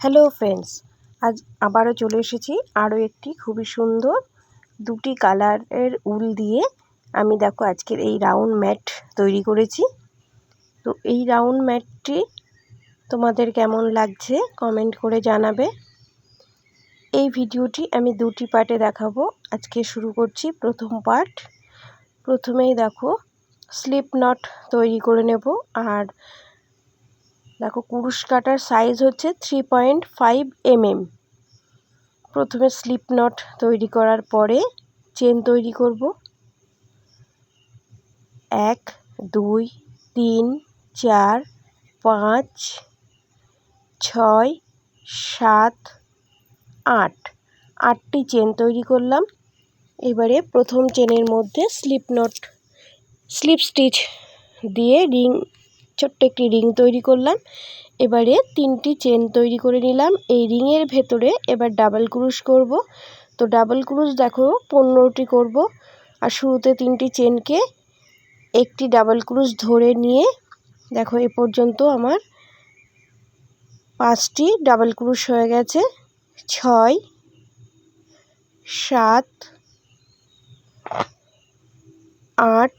Hello friends আজ আবারও চলে এসেছি আরও একটি খুবই সুন্দর দুটি কালারের উল দিয়ে। আমি দেখো আজকের এই রাউন্ড ম্যাট তৈরি করেছি। তো এই রাউন্ড ম্যাটটি তোমাদের কেমন লাগছে কমেন্ট করে জানাবে। এই ভিডিওটি আমি দুটি পার্টে দেখাবো। আজকে শুরু করছি প্রথম পার্ট প্রথমেই দেখো স্লিপ নট তৈরি করে নেব। আর দেখো, কুরুশ কাটার সাইজ হচ্ছে থ্রি পয়েন্ট ফাইভ এমএম প্রথমে স্লিপ নট তৈরি করার পরে চেন তৈরি করব। এক, দুই, তিন, চার, পাঁচ, ছয়, সাত, আট। আটটি চেন তৈরি করলাম। এবারে প্রথম চেনের মধ্যে স্লিপ নট স্লিপ স্টিচ দিয়ে রিং ছোট্ট একটি রিং তৈরি করলাম। এবারে তিনটি চেন তৈরি করে নিলাম। এই রিংয়ের ভেতরে এবার ডাবল ক্রুশ করব। তো ডাবল ক্রুশ দেখো, পনেরোটি করব। আর শুরুতে তিনটি চেনকে একটি ডাবল ক্রুশ ধরে নিয়ে, দেখো এ পর্যন্ত আমার পাঁচটি ডাবল ক্রুশ হয়ে গেছে। ছয়, সাত, আট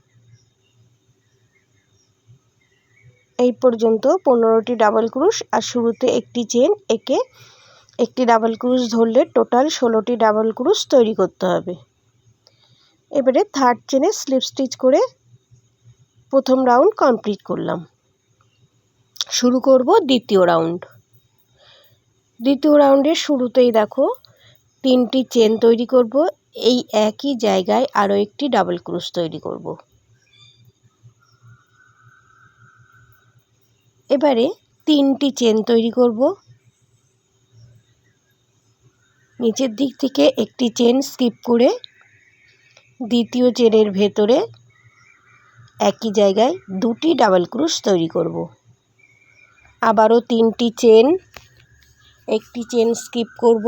এই পর্যন্ত পনেরোটি ডাবল ক্রুশ আর শুরুতে একটি চেন একে একটি ডাবল ক্রুশ ধরলে টোটাল ষোলোটি ডাবল ক্রুশ তৈরি করতে হবে। এবারে থার্ড চেনে স্লিপ স্টিচ করে প্রথম রাউন্ড কমপ্লিট করলাম। শুরু করব দ্বিতীয় রাউন্ড দ্বিতীয় রাউন্ডের শুরুতেই দেখো তিনটি চেন তৈরি করব, এই একই জায়গায় আরও একটি ডাবল ক্রুশ তৈরি করব। এবারে তিনটি চেন তৈরি করব। নিচের দিক থেকে একটি চেন স্কিপ করে দ্বিতীয় চেনের ভেতরে একই জায়গায় দুটি ডাবল ক্রুশ তৈরি করব। আবারও তিনটি চেন একটি চেন স্কিপ করব।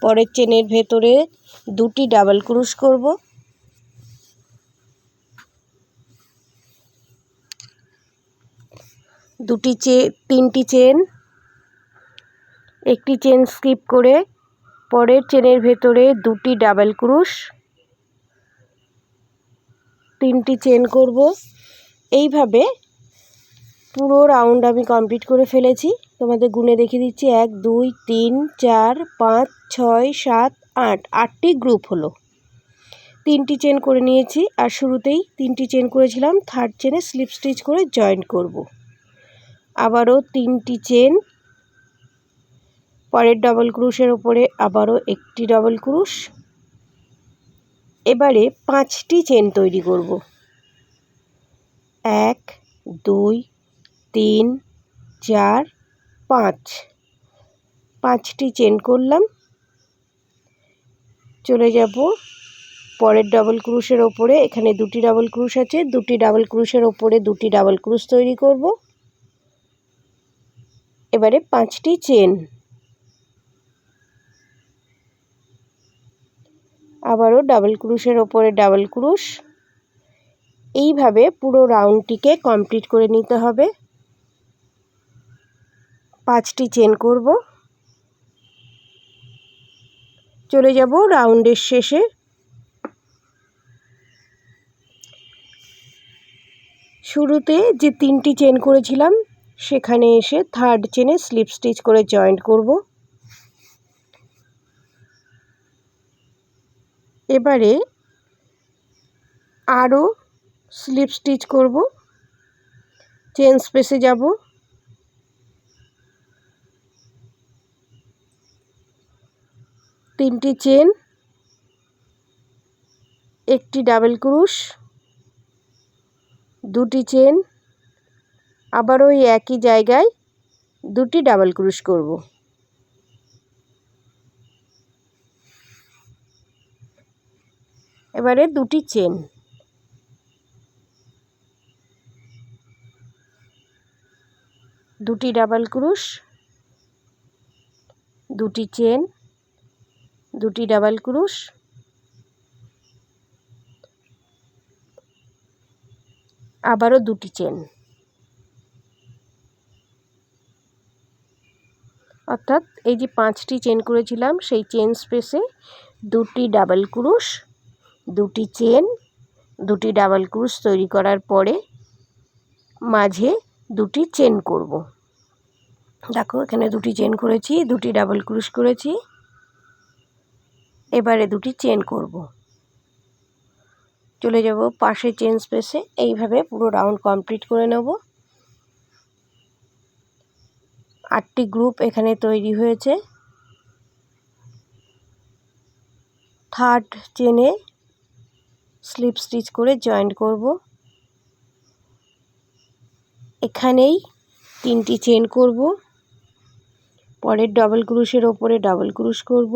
পরের চেনের ভেতরে দুটি ডাবল ক্রুশ করব। দুটি চে, তিনটি চেন। একটি চেন স্কিপ করে পরের চেনের ভেতরে দুটি ডাবল ক্রুশ। তিনটি চেন করব। এইভাবে পুরো রাউন্ড আমি কমপ্লিট করে ফেলেছি। তোমাদের গুনে দেখিয়ে দিচ্ছি, এক, দুই, তিন, চার, পাঁচ, ছয়, সাত, আট। আটটি গ্রুপ হলো। তিনটি চেন করে নিয়েছি আর শুরুতেই তিনটি চেন করেছিলাম। থার্ড চেনে স্লিপ স্টিচ করে জয়েন্ট করব। আবারও তিনটি চেন। পরের ডাবল ক্রুশের ওপরে আবারও একটি ডাবল ক্রুশ এবারে পাঁচটি চেন তৈরি করব। এক, দুই, তিন, চার, পাঁচ। পাঁচটি চেন করলাম। চলে যাব পরের ডাবল ক্রুশের ওপরে। এখানে দুটি ডাবল ক্রুশ আছে। দুটি ডাবল ক্রুশের ওপরে দুটি ডাবল ক্রুশ তৈরি করব। এবারে পাঁচটি চেন। আবারও ডাবল ক্রুশের ওপরে ডাবল ক্রুশ। এইভাবে পুরো রাউন্ডটিকে কমপ্লিট করে নিতে হবে। পাঁচটি চেন করব। চলে যাব রাউন্ডের শেষে। শুরুতে যে তিনটি চেন করেছিলাম সেখানে এসে থার্ড চেনে স্লিপ স্টিচ করে জয়েন্ট করব। এবারে আরও স্লিপ স্টিচ করব। চেন স্পেসে যাব। তিনটি চেন একটি ডাবল ক্রুশ, দুটি চেন আবার ওই একই জায়গায় দুটি ডাবল ক্রুশ করব। এবারে দুটি চেন। দুটি ডাবল ক্রুশ, দুটি চেন, দুটি ডাবল ক্রুশ। আবারও দুটি চেন। অর্থাৎ এই যে পাঁচটি চেন করেছিলাম, সেই চেন স্পেসে দুটি ডাবল ক্রুশ, দুটি চেন দুটি ডাবল ক্রুশ তৈরি করার পরে মাঝে দুটি চেন করব। দেখো, এখানে দুটি চেন করেছি, দুটি ডাবল ক্রুশ করেছি, এবারে দুটি চেন করব। চলে যাব পাশে চেন স্পেসে এইভাবে পুরো রাউন্ড কমপ্লিট করে নেব। আটটি গ্রুপ এখানে তৈরি হয়েছে। থার্ড চেনে স্লিপ স্টিচ করে জয়েন্ট করব। এখানেই তিনটি চেন করব। পরের ডাবল ক্রুশের ওপরে ডাবল ক্রুশ করব।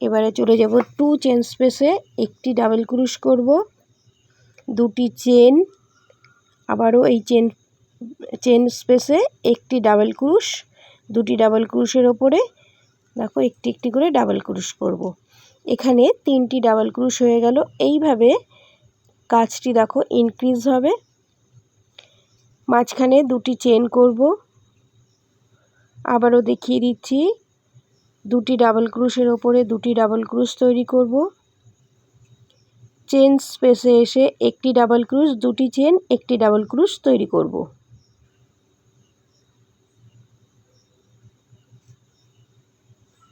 এবারে চলে যাব টু চেন স্পেসে একটি ডাবল ক্রুশ করব। দুটি চেন, আবারও এই চেন চেন স্পেসে একটি ডাবল ক্রুশ, দুটি ডাবল ক্রুশের ওপরে, দেখো একটি একটি করে ডাবল ক্রুশ করব। এখানে তিনটি ডাবল ক্রুশ হয়ে গেল। এইভাবে কাজটি দেখো ইনক্রিজ হবে। মাঝখানে দুটি চেন করব। আবারও দেখিয়ে দিচ্ছি, দুটি ডাবল ক্রুশের ওপরে দুটি ডাবল ক্রুশ তৈরি করব। চেন স্পেসে এসে একটি ডাবল ক্রুশ, দুটি চেন, একটি ডাবল ক্রুশ তৈরি করব।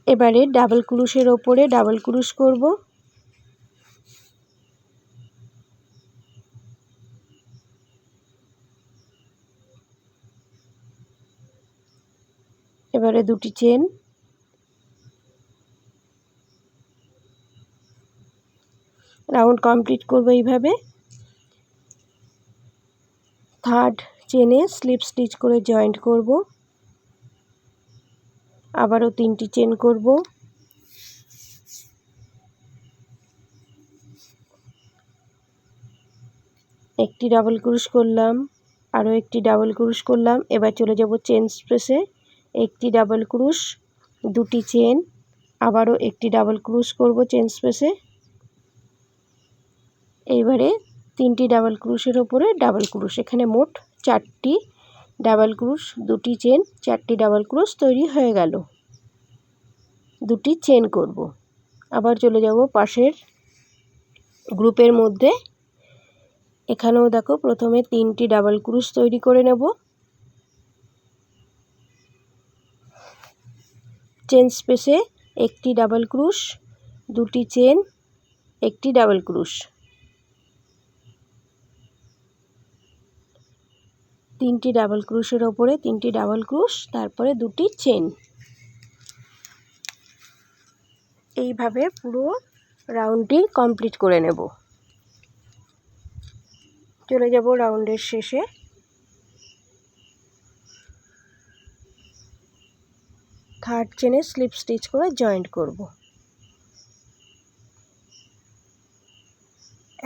এবারে ডাবল ক্রুশের ওপরে ডাবল ক্রুশ করব। এবারে দুটি চেন। রাউন্ড কমপ্লিট করব এইভাবে। থার্ড চেনে স্লিপ স্টিচ করে জয়েন্ট করব। আবারও তিনটি চেন করব। একটি ডাবল ক্রুশ করলাম, আরও একটি ডাবল ক্রুশ করলাম, এবার চলে যাব চেন স্পেসে একটি ডাবল ক্রুশ, দুটি চেন, আবারও একটি ডাবল ক্রুশ করব চেন স্পেসে এইবারে তিনটি ডাবল ক্রুশের ওপরে ডাবল ক্রুশ, এখানে মোট চারটি ডাবল ক্রুশ, দুটি চেন, চারটি ডাবল ক্রুশ তৈরি হয়ে গেল। দুটি চেন করব। আবার চলে যাব পাশের গ্রুপের মধ্যে। এখানেও দেখো প্রথমে তিনটি ডাবল ক্রুশ তৈরি করে নেব। চেন স্পেসে একটি ডাবল ক্রুশ, দুটি চেন, একটি ডাবল ক্রুশ। তিনটি ডাবল ক্রুশের ওপরে তিনটি ডাবল ক্রুশ, তারপরে দুটি চেন। এইভাবে পুরো রাউন্ডটি কমপ্লিট করে নেব। চলে যাব রাউন্ডের শেষে। থার্ড চেনে স্লিপ স্টিচ করে জয়েন্ট করব।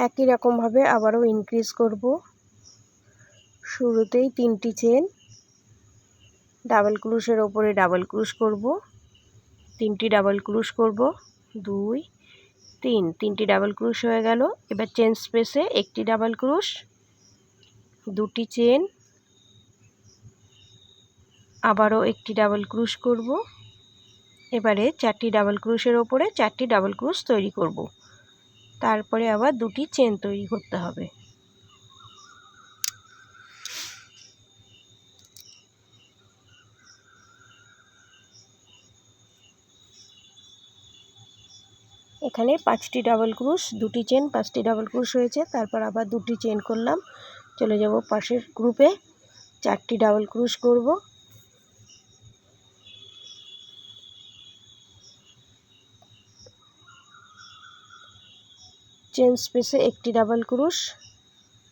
একই রকমভাবে আবারও ইনক্রিজ করব। শুরুতেই তিনটি চেন ডাবল ক্রুশের ওপরে ডাবল ক্রুশ করব। তিনটি ডাবল ক্রুশ করব। দুই, তিন। তিনটি ডাবল ক্রুশ হয়ে গেল। এবার চেন স্পেসে একটি ডাবল ক্রুশ দুটি চেন আবারও একটি ডাবল ক্রুশ করব। এবারে চারটি ডাবল ক্রুশের ওপরে চারটি ডাবল ক্রুশ তৈরি করব। তারপরে আবার দুটি চেন তৈরি করতে হবে। এখানে পাঁচটি ডাবল ক্রুশ দুটি চেন পাঁচটি ডাবল ক্রুশ হয়েছে। তারপর আবার দুটি চেন করলাম। চলে যাব পাশের গ্রুপে চারটি ডাবল ক্রুশ করব। চেন স্পেসে একটি ডাবল ক্রুশ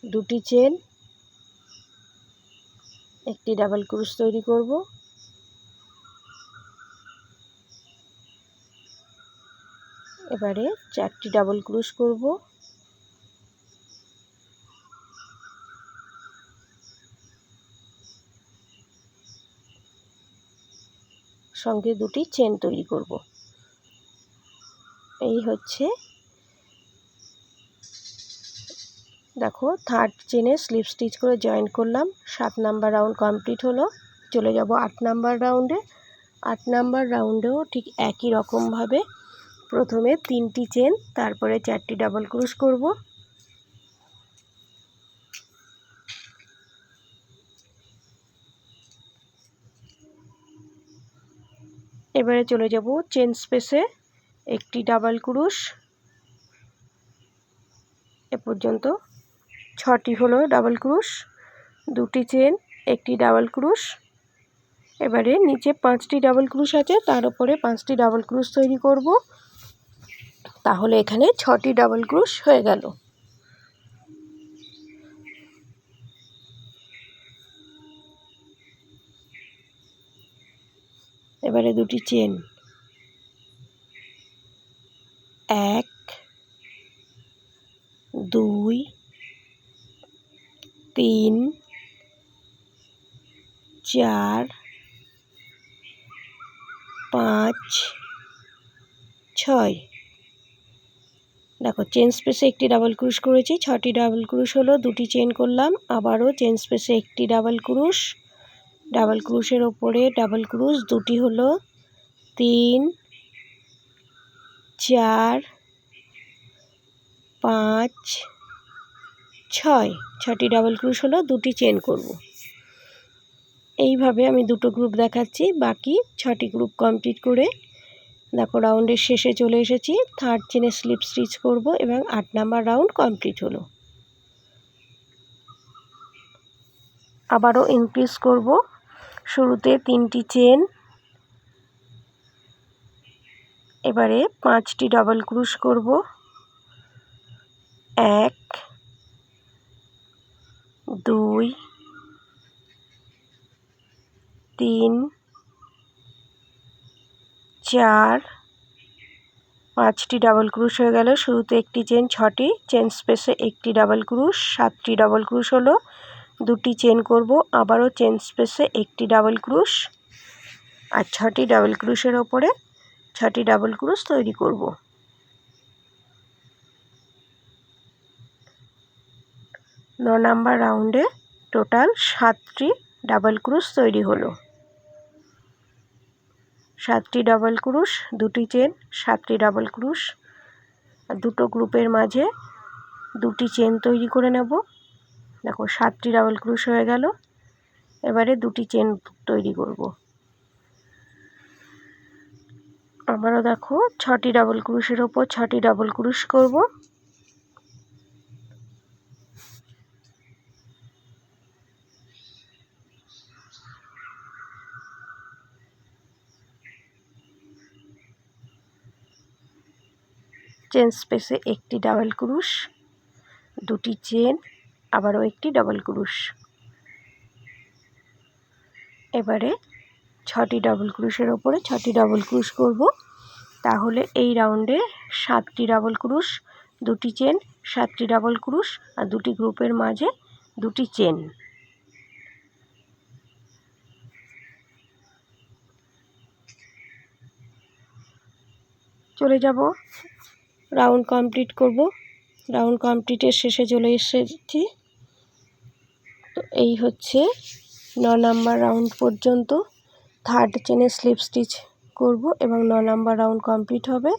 দুটি চেন একটি ডাবল ক্রুশ তৈরি করব। এবারে চারটি ডাবল ক্রুশ করব। সঙ্গে দুটি চেন তৈরি করব। এই হচ্ছে দেখো থার্ড চেনে স্লিপ স্টিচ করে জয়েন করলাম। সাত নাম্বার রাউন্ড কমপ্লিট হলো। চলে যাব আট নাম্বার রাউন্ডে আট নাম্বার রাউন্ডেও ঠিক একই রকমভাবে প্রথমে তিনটি চেন তারপরে চারটি ডাবল ক্রুশ করব। এবারে চলে যাব চেন স্পেসে একটি ডাবল ক্রুশ এ পর্যন্ত ছটি হলো ডাবল ক্রুশ দুটি চেন একটি ডাবল ক্রুশ এবারে নিচে পাঁচটি ডাবল ক্রুশ আছে, তার উপরে পাঁচটি ডাবল ক্রুশ তৈরি করব। তাহলে এখানে ছটি ডাবল ক্রুশ হয়ে গেল। এবারে দুটি চেন এক, দুই, তিন, চার, পাঁচ, ছয়। দেখো চেন স্পেসে একটি ডাবল ক্রুশ করেছি, ছটি ডাবল ক্রুশ হলো, দুটি চেন করলাম, আবারও চেন স্পেসে একটি ডাবল ক্রুশ ডাবল ক্রুশের ওপরে ডাবল ক্রুশ দুটি হলো তিন, চার, পাঁচ, ছয়, ছটি ডাবল ক্রুশ হলো, দুটি চেন করব। এইভাবে আমি দুটো গ্রুপ দেখাচ্ছি, বাকি ছটি গ্রুপ কমপ্লিট করে দেখো রাউন্ডের শেষে চলে এসেছি। থার্ড চেনে স্লিপ স্টিচ করব এবং আট নাম্বার রাউন্ড কমপ্লিট হলো। আবারও ইনক্রিজ করব। শুরুতে তিনটি চেন এবারে পাঁচটি ডাবল ক্রুশ করব। এক, দুই, তিন চার। পাঁচটি ডাবল ক্রুশ হয়ে গেল। শুরুতে একটি চেন ছটি চেন স্পেসে একটি ডাবল ক্রুশ সাতটি ডাবল ক্রুশ হলো। দুটি চেন করব, আবারও চেন স্পেসে একটি ডাবল ক্রুশ আর ছটি ডাবল ক্রুশের ওপরে ছটি ডাবল ক্রুশ তৈরি করব। ন নাম্বার রাউন্ডে টোটাল সাতটি ডাবল ক্রুশ তৈরি হলো। সাতটি ডাবল ক্রুশ দুটি চেন সাতটি ডাবল ক্রুশ দুটো গ্রুপের মাঝে দুটি চেন তৈরি করে নেব। দেখো, সাতটি ডাবল ক্রুশ হয়ে গেল। এবারে দুটি চেন তৈরি করব। আবারও দেখো, ছটি ডাবল ক্রুশের ওপর ছটি ডাবল ক্রুশ করব। চেন স্পেসে একটি ডাবল ক্রুশ, দুটি চেন, আবারও একটি ডাবল ক্রুশ। এবারে ছটি ডাবল ক্রুশের ওপরে ছটি ডাবল ক্রুশ করব। তাহলে এই রাউন্ডে সাতটি ডাবল ক্রুশ, দুটি চেন, সাতটি ডাবল ক্রুশ আর দুটি গ্রুপের মাঝে দুটি চেন। চলে যাব রাউন্ড কমপ্লিট করব। রাউন্ড কমপ্লিটের শেষে চলে এসেছি। তো এই হচ্ছে ন নাম্বার রাউন্ড পর্যন্ত। থার্ড চেনে স্লিপ স্টিচ করব এবং ন নাম্বার রাউন্ড কমপ্লিট হবে।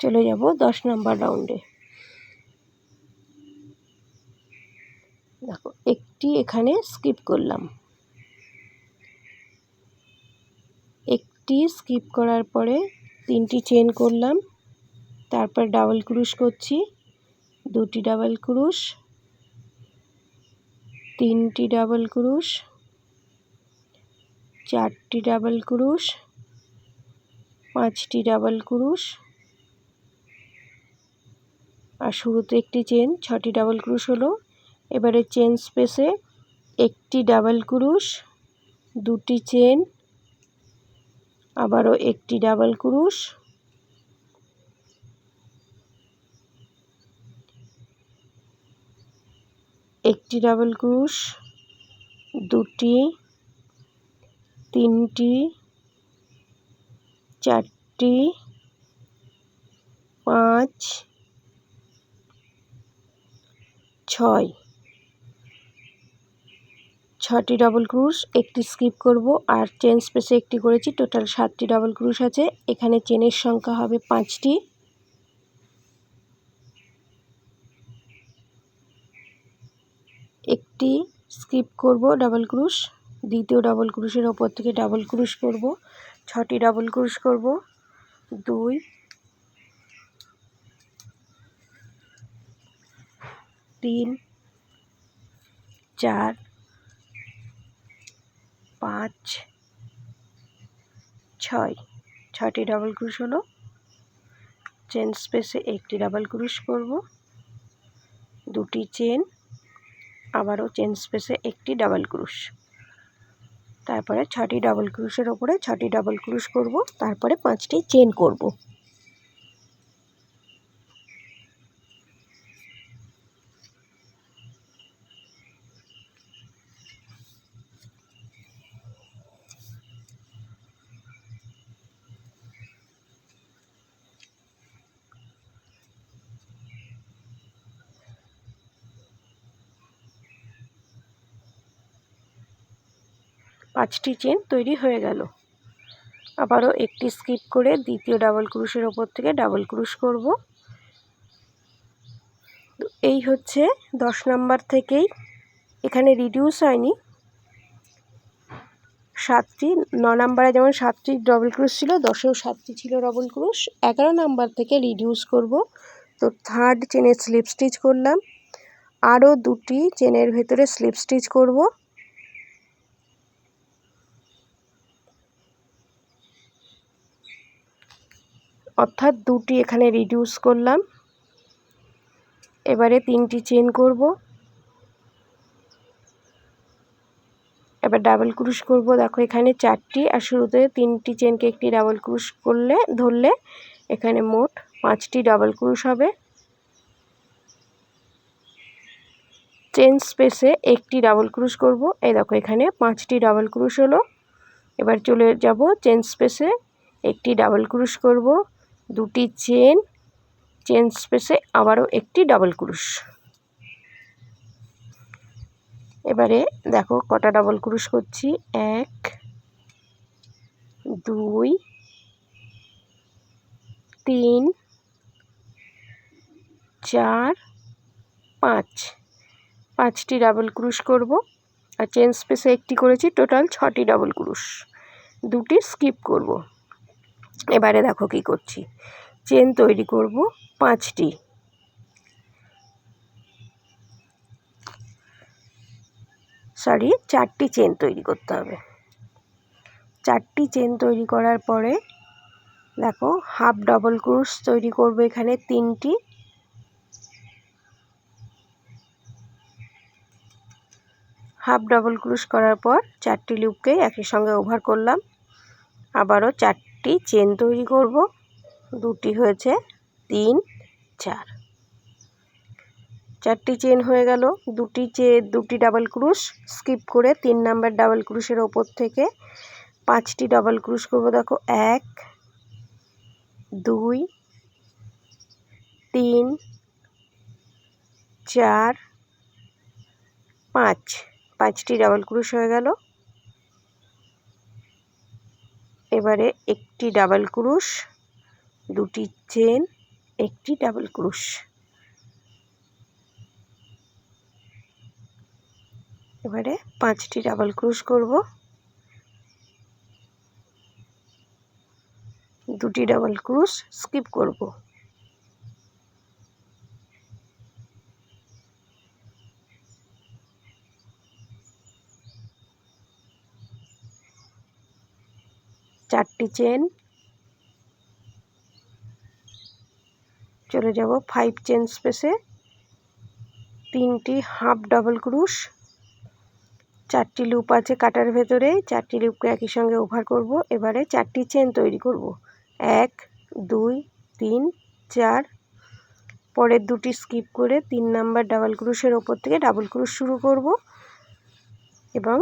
চলে যাব দশ নাম্বার রাউন্ডে। দেখো, একটি এখানে স্কিপ করলাম। একটি স্কিপ করার পরে তিনটি চেন করলাম। তারপর ডাবল ক্রুশ করছি। দুটি ডাবল ক্রুশ, তিনটি ডাবল ক্রুশ, চারটি ডাবল ক্রুশ, পাঁচটি ডাবল ক্রুশ আর শুরুতে একটি চেন ছটি ডাবল ক্রুশ হলো। এবারে চেন স্পেসে একটি ডাবল ক্রুশ, দুটি চেন আবারও একটি ডাবল ক্রুশ। একটি ডাবল ক্রুশ দুটি তিনটি চারটি পাঁচ ছয়। ছটি ডবল ক্রুশ একটি স্কিপ করব, আর চেন স্পেসে একটি করেছি টোটাল সাতটি ডবল ক্রুশ আছে। এখানে চেনের সংখ্যা হবে পাঁচটি। একটি স্কিপ করব ডাবল ক্রুশ দ্বিতীয় ডাবল ক্রুশের ওপর থেকে ডাবল ক্রুশ করব, ছটি ডাবল ক্রুশ করব, দুই, তিন, চার পাঁচ, ছয়। ছটি ডাবল ক্রুশ হলো। চেন স্পেসে একটি ডাবল ক্রুশ করব। দুটি চেন আবারও চেন স্পেসে একটি ডাবল ক্রুশ তারপরে ছটি ডাবল ক্রুশের ওপরে ছটি ডাবল ক্রুশ করব। তারপরে পাঁচটি চেন করব। পাঁচটি চেন তৈরি হয়ে গেল। আবারও একটি স্কিপ করে দ্বিতীয় ডাবল ক্রুশের ওপর থেকে ডাবল ক্রুশ করব। এই হচ্ছে দশ নাম্বার থেকেই। এখানে রিডিউস হয়নি। সাতটি, ন নাম্বারে যেমন সাতটি ডবল ক্রুশ ছিল, দশেও সাতটি ছিল ডবল ক্রুশ এগারো নাম্বার থেকে রিডিউস করব। তো থার্ড চেনের স্লিপ স্টিচ করলাম। আরও দুটি চেনের ভেতরে স্লিপ স্টিচ করব। অর্থাৎ দুটি এখানে রিডিউস করলাম। এবারে তিনটি চেন করব। এবার ডাবল ক্রুশ করব। দেখো এখানে চারটি আর শুরুতে তিনটি চেনকে একটি ডাবল ক্রুশ করলে, ধরলে এখানে মোট পাঁচটি ডাবল ক্রুশ হবে। চেন স্পেসে একটি ডাবল ক্রুশ করব। এই দেখো এখানে পাঁচটি ডাবল ক্রুশ হলো। এবার চলে যাব চেন স্পেসে একটি ডাবল ক্রুশ করব। দুটি চেন চেন স্পেসে আবারও একটি ডাবল ক্রুশ। এবারে দেখো কটা ডাবল ক্রুশ করছি। এক, দুই, তিন, চার, পাঁচ। পাঁচটি ডাবল ক্রুশ করব। আর চেন স্পেসে একটি করেছি, টোটাল ছটি ডাবল ক্রুশ। দুটি স্কিপ করব। এবারে দেখো কি করছি। চেন তৈরি করব পাঁচটি। সরি চারটি চেন তৈরি করতে হবে। চারটি চেন তৈরি করার পরে দেখো, হাফ ডবল ক্রুশ তৈরি করব এখানে তিনটি। হাফ ডবল ক্রুশ করার পর চারটি লুপকে একই সঙ্গে ওভার করলাম। আবারও চারটি চেন তৈরি করব। দুটি হয়েছে তিন, চার। চারটি চেন হয়ে গেল। দুটি চে, দুটি ডাবল ক্রুশ স্কিপ করে তিন নাম্বার ডাবল ক্রুশের ওপর থেকে পাঁচটি ডাবল ক্রুশ করব। দেখো, এক, দুই, তিন, চার, পাঁচ। পাঁচটি ডাবল ক্রুশ হয়ে গেল। এবারে একটি ডাবল ক্রুশ, দুটি চেন একটি ডাবল ক্রুশ। এবারে পাঁচটি ডাবল ক্রুশ করব। দুটি ডাবল ক্রুশ স্কিপ করব। চারটি চেন চলে যাব ফাইভ চেন স্পেসে তিনটি হাফ ডাবল ক্রুশ চারটি লুপ আছে কাটার ভেতরে, চারটি লুপকে একই সঙ্গে ওভার করব। এবারে চারটি চেন তৈরি করব। এক, দুই, তিন, চার। পরের দুটি স্কিপ করে তিন নাম্বার ডাবল ক্রুশের ওপর থেকে ডাবল ক্রুশ শুরু করব। এবং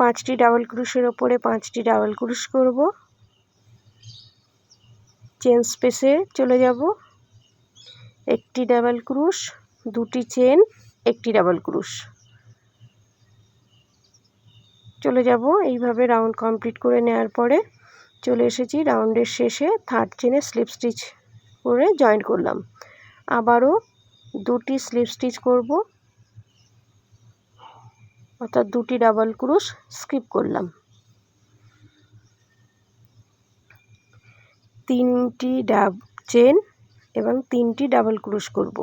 পাঁচটি ডাবল ক্রুশের ওপরে পাঁচটি ডাবল ক্রুশ করব। চেন স্পেসে চলে যাব। একটি ডাবল ক্রুশ, দুটি চেন, একটি ডাবল ক্রুশ। চলে যাব এইভাবে রাউন্ড কমপ্লিট করে নেওয়ার পরে চলে এসেছি রাউন্ডের শেষে থার্ড চেনে স্লিপ স্টিচ করে জয়েন করলাম। আবারও দুটি স্লিপ স্টিচ করব। অর্থাৎ দুটি ডাবল ক্রুশ স্কিপ করলাম। তিনটি ডাব চেন এবং তিনটি ডাবল ক্রুশ করব।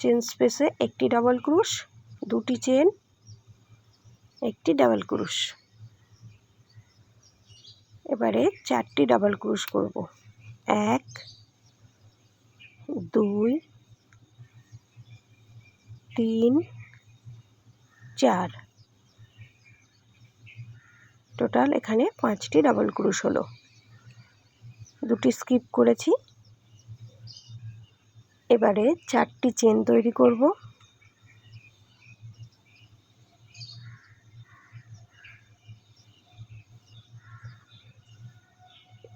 চেন স্পেসে একটি ডাবল ক্রুশ দুটি চেন একটি ডাবল ক্রুশ এবারে চারটি ডাবল ক্রুশ করব। এক, দুই, তিন, চার। টোটাল এখানে পাঁচটি ডাবল ক্রুশ হলো। দুটি স্কিপ করেছি। এবারে চারটি চেন তৈরি করব।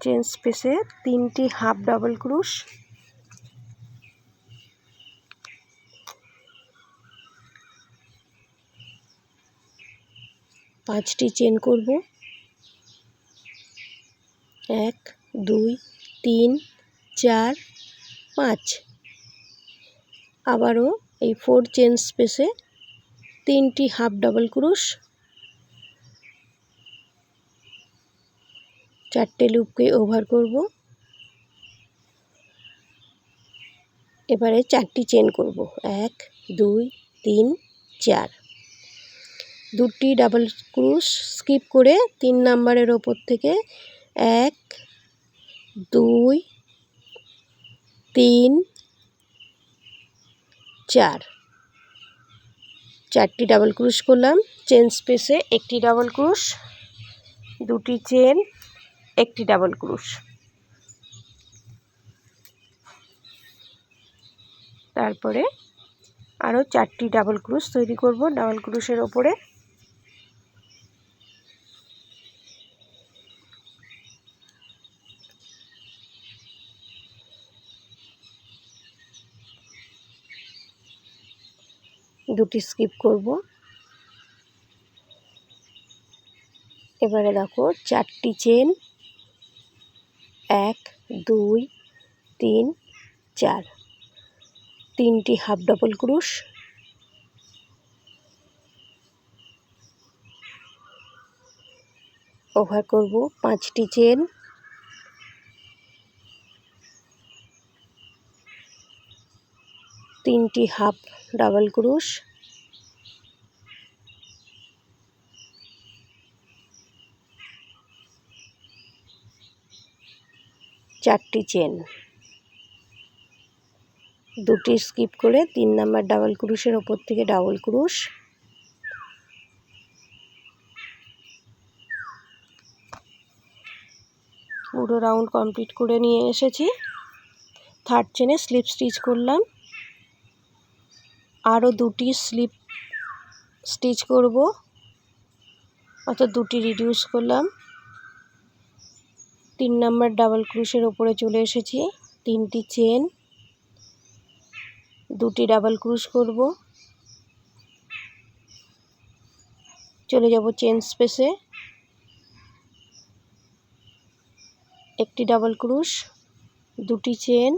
চেন স্পেসে তিনটি হাফ ডাবল ক্রুশ। পাঁচটি চেন করব। এক, দুই, তিন, চার, পাঁচ। আবারও এই ফোর চেন স্পেসে তিনটি হাফ ডাবল ক্রুশ। চারটে লুপকে ওভার করব। এবারে চারটি চেন করব। এক, দুই, তিন, চার। দুটি ডাবল ক্রুশ স্কিপ করে তিন নাম্বারের ওপর থেকে এক, দুই, তিন, চার। চারটি ডাবল ক্রুশ করলাম। চেন স্পেসে একটি ডাবল ক্রুশ, দুটি চেন একটি ডাবল ক্রুশ। তারপরে আরও চারটি ডাবল ক্রুশ তৈরি করব ডাবল ক্রুশের ওপরে। দুটি স্কিপ করব। এবারে দেখো চারটি চেন এক, দুই, তিন, চার। তিনটি হাফ ডবল ক্রুশ। ওভার করব পাঁচটি চেন। তিনটি হাফ ডাবল ক্রুশ। চারটি চেন দুটি স্কিপ করে তিন নাম্বার ডাবল ক্রুশের ওপর থেকে ডাবল ক্রুশ। পুরো রাউন্ড কমপ্লিট করে নিয়ে এসেছি। থার্ড চেনে স্লিপ স্টিচ করলাম। আরও দুটি স্লিপ স্টিচ করব। অর্থাৎ দুটি রিডিউস করলাম। তিন নাম্বার ডাবল ক্রুশের ওপরে চলে এসেছি। তিনটি চেন। দুটি ডাবল ক্রুশ করব। চলে যাব চেন স্পেসে। একটি ডাবল ক্রুশ, দুটি চেন,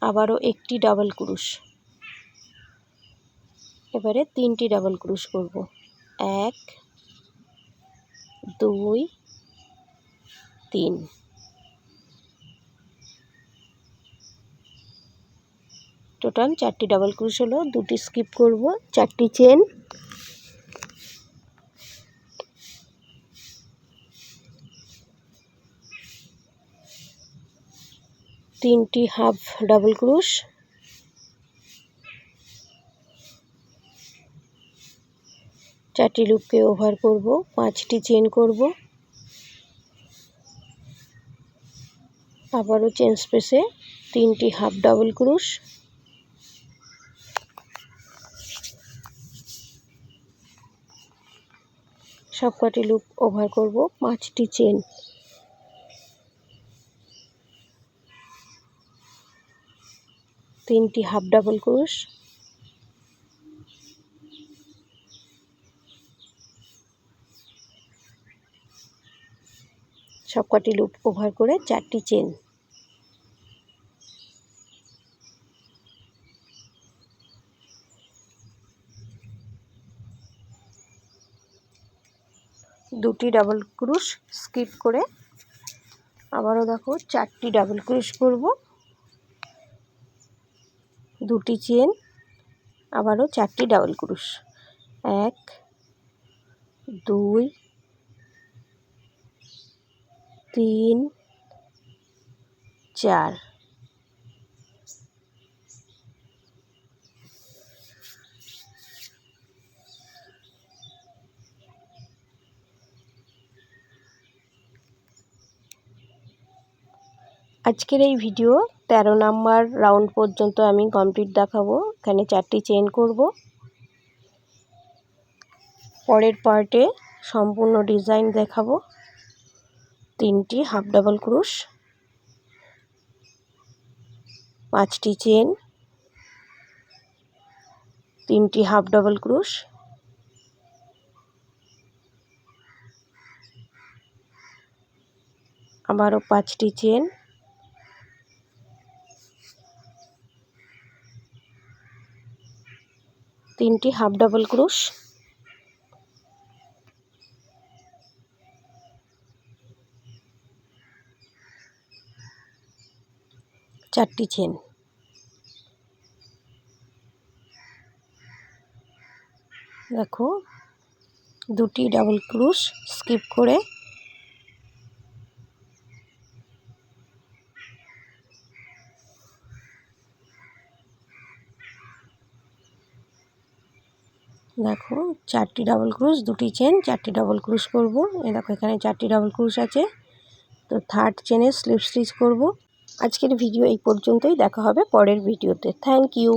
আবারও একটি ডাবল ক্রুশ। এবারে তিনটি ডাবল ক্রুশ করব। এক, দুই তিন। টোটাল চারটি ডাবল ক্রুশ হলো, দুটি স্কিপ করব, চারটি চেন তিনটি হাফ ডাবল ক্রুশ চারটি লুপকে ওভার করব, পাঁচটি চেন করব। আবারও চেন স্পেসে তিনটি হাফ ডাবল ক্রুশ। সবকটি লুপ ওভার করব, পাঁচটি চেন তিনটি হাফ ডাবল ক্রুশ। সবকটি লুপ ওভার করে চারটি চেন দুটি ডাবল ক্রুশ স্কিপ করে আবারও দেখো চারটি ডাবল ক্রুশ করব। দুটি চেন আবারও চারটি ডাবল ক্রুশ। এক, দুই তিন, চার। আজকের এই ভিডিও তেরো নাম্বার রাউন্ড পর্যন্ত আমি কমপ্লিট দেখাবো। এখানে চারটি চেন করব। পরের পার্টে সম্পূর্ণ ডিজাইন দেখাবো। তিনটি হাফ ডাবল ক্রুশ, পাঁচটি চেন, তিনটি হাফ ডাবল ক্রুশ, আবারও পাঁচটি চেন, তিনটি হাফ ডাবল ক্রুশ। চারটি চেন দেখো, দুটি ডাবল ক্রুশ স্কিপ করে দেখো, চারটি ডাবল ক্রুশ দুটি চেন চারটি ডাবল ক্রুশ করব। এই দেখো, এখানে চারটি ডাবল ক্রুশ আছে। তো থার্ড চেনে স্লিপ স্টিচ করব। আজকের ভিডিও এই পর্যন্তই। দেখা হবে পরের ভিডিওতে। Thank you